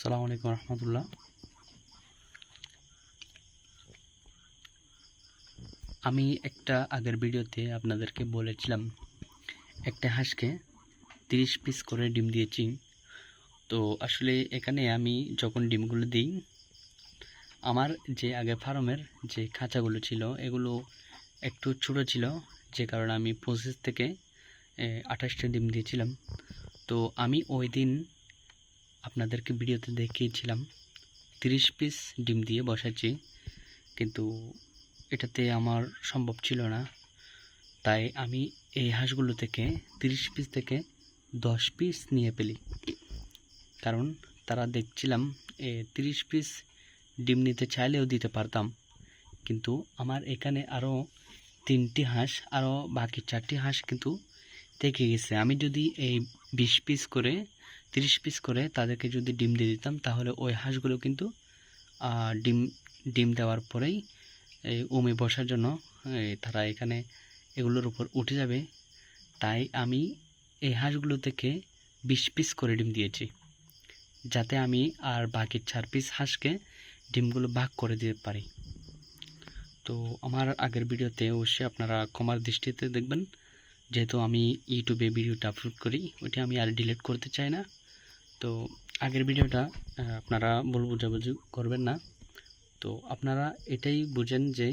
সালামু আলাইকুম রহমতুল্লাহ। আমি একটা আগের ভিডিওতে আপনাদেরকে বলেছিলাম, একটা হাঁসকে তিরিশ পিস করে ডিম দিয়েছি। তো আসলে এখানে আমি যখন ডিমগুলো দিই, আমার যে আগে ফার্মের যে খাঁচাগুলো ছিল, এগুলো একটু ছোটো ছিল, যে কারণে আমি পঁচিশ থেকে আঠাশটা ডিম দিয়েছিলাম। তো আমি ওই দিন আপনাদেরকে ভিডিওতে দেখিয়েছিলাম। তিরিশ পিস ডিম দিয়ে বসাচ্ছি। কিন্তু এটাতে আমার সম্ভব ছিল না। তাই আমি এই হাঁসগুলো থেকে তিরিশ পিস থেকে দশ পিস নিয়ে পেলি কারণ তারা দেখছিলাম, এ তিরিশ পিস ডিম নিতে চাইলেও দিতে পারতাম। কিন্তু আমার এখানে আরও তিনটি হাঁস আরও বাকি চারটি হাঁস কিন্তু থেকে গেছে। আমি যদি এই বিশ পিস করে তিরিশ পিস করে তাদেরকে যদি ডিম দিয়ে দিতাম, তাহলে ওই হাঁসগুলো কিন্তু ডিম ডিম দেওয়ার পরেই উমে বসার জন্য তারা এখানে এগুলোর উপর উঠে যাবে। তাই আমি এই হাঁসগুলো থেকে বিশ পিস করে ডিম দিয়েছি। যাতে আমি আর বাকি চার পিস হাঁসকে ডিমগুলো ভাগ করে দিতে পারি। তো আমার আগের ভিডিওতে অবশ্যই আপনারা ক্ষমার দৃষ্টিতে দেখবেন। যেহেতু আমি ইউটিউবে ভিডিওটা আপলোড করি, ওইটা আমি আর ডিলিট করতে চাই না। তো আগের ভিডিওটা আপনারা ভুল বুঝাবুঝি করবেন না। তো আপনারা এটাই বুঝেন যে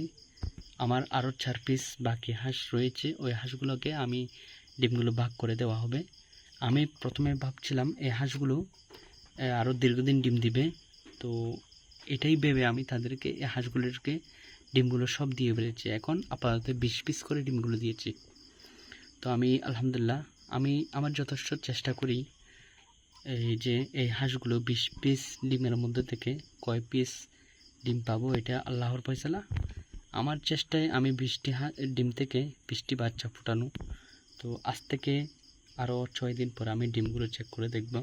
আমার আরও চার পিস বাকি হাঁস রয়েছে, ওই হাঁসগুলোকে আমি ডিমগুলো ভাগ করে দেওয়া হবে। আমি প্রথমে ভাবছিলাম এই হাঁসগুলো আরও দীর্ঘদিন ডিম দিবে। তো এটাই ভেবে আমি তাদেরকে, এই হাঁসগুলোকে ডিমগুলো সব দিয়ে ফেলেছি। এখন আপাতত বিশ পিস করে ডিমগুলো দিয়েছি। তো আমি, আলহামদুলিল্লাহ, আমি আমার যথেষ্ট চেষ্টা করি এই যে এই হাঁসগুলো বিশ পিস ডিমের মধ্যে থেকে কয় পিস ডিম পাবো, এটা আল্লাহর ফয়সালা। আমার চেষ্টায় আমি বিশটি হা, ডিম থেকে বিশটি বাচ্চা ফুটানো। তো আজ থেকে আরও ছয় দিন পর আমি ডিমগুলো চেক করে দেখব,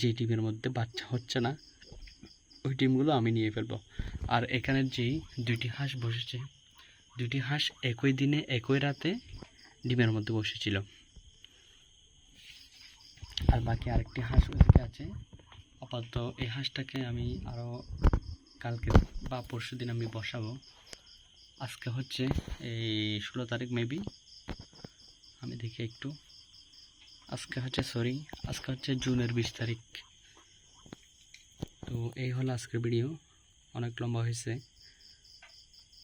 যে ডিমের মধ্যে বাচ্চা হচ্ছে না, ওই ডিমগুলো আমি নিয়ে ফেলব। আর এখানে যে দুইটি হাঁস বসেছে দুটি হাঁস একই দিনে, একই রাতে ডিমের মধ্যে বসেছিল। আর বাকি আরেকটি হাঁস ওইদিকে আছে। আপাতত এই হাঁসটাকে আমি আরও কালকে বা পরশু দিন আমি বসাবো। আজকে হচ্ছে এই ষোলো তারিখ মেবি। আমি দেখি একটু। আজকে হচ্ছে সরি আজকে হচ্ছে জুনের বিশ তারিখ। তো এই হলো আজকের ভিডিও অনেক লম্বা হয়েছে।